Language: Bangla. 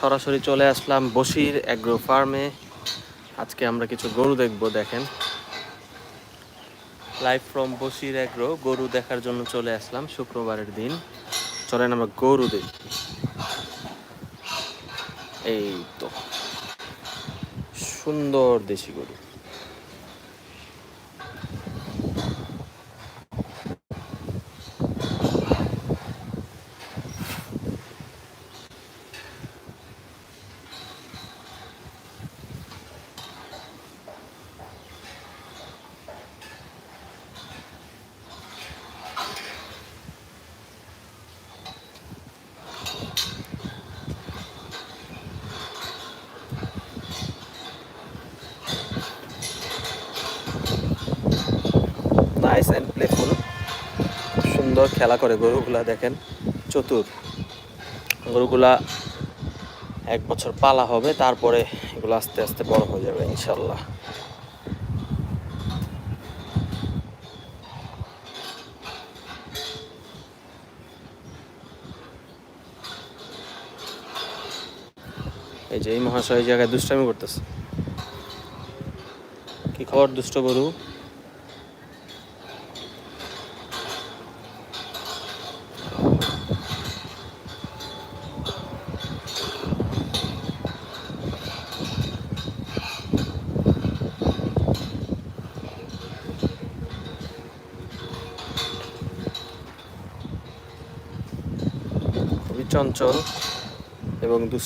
সরাসরি চলে আসলাম বসির অ্যাগ্রো ফার্মে আজকে আমরা কিছু গরু দেখব, দেখেন। লাইভ ফ্রম বসির অ্যাগ্রো গরু দেখার জন্য চলে আসলাম, শুক্রবারের দিন। চলেন আমরা গরু দেখি। এই তো। সুন্দর দেশি গরু। নাইস অ্যান্ড প্লেফুল সুন্দর খেলা করে গরুগুলা দেখেন। চতুর। গরুগুলা এক বছর পালা হবে, তারপরে এগুলো আস্তে আস্তে বড় হয়ে যাবে ইনশাল্লাহ এই যে এই মহাশয় জায়গায় দুষ্টামি করতেছে। কি খবর দুষ্ট গরু? চঞ্চল এবং দুষ্ট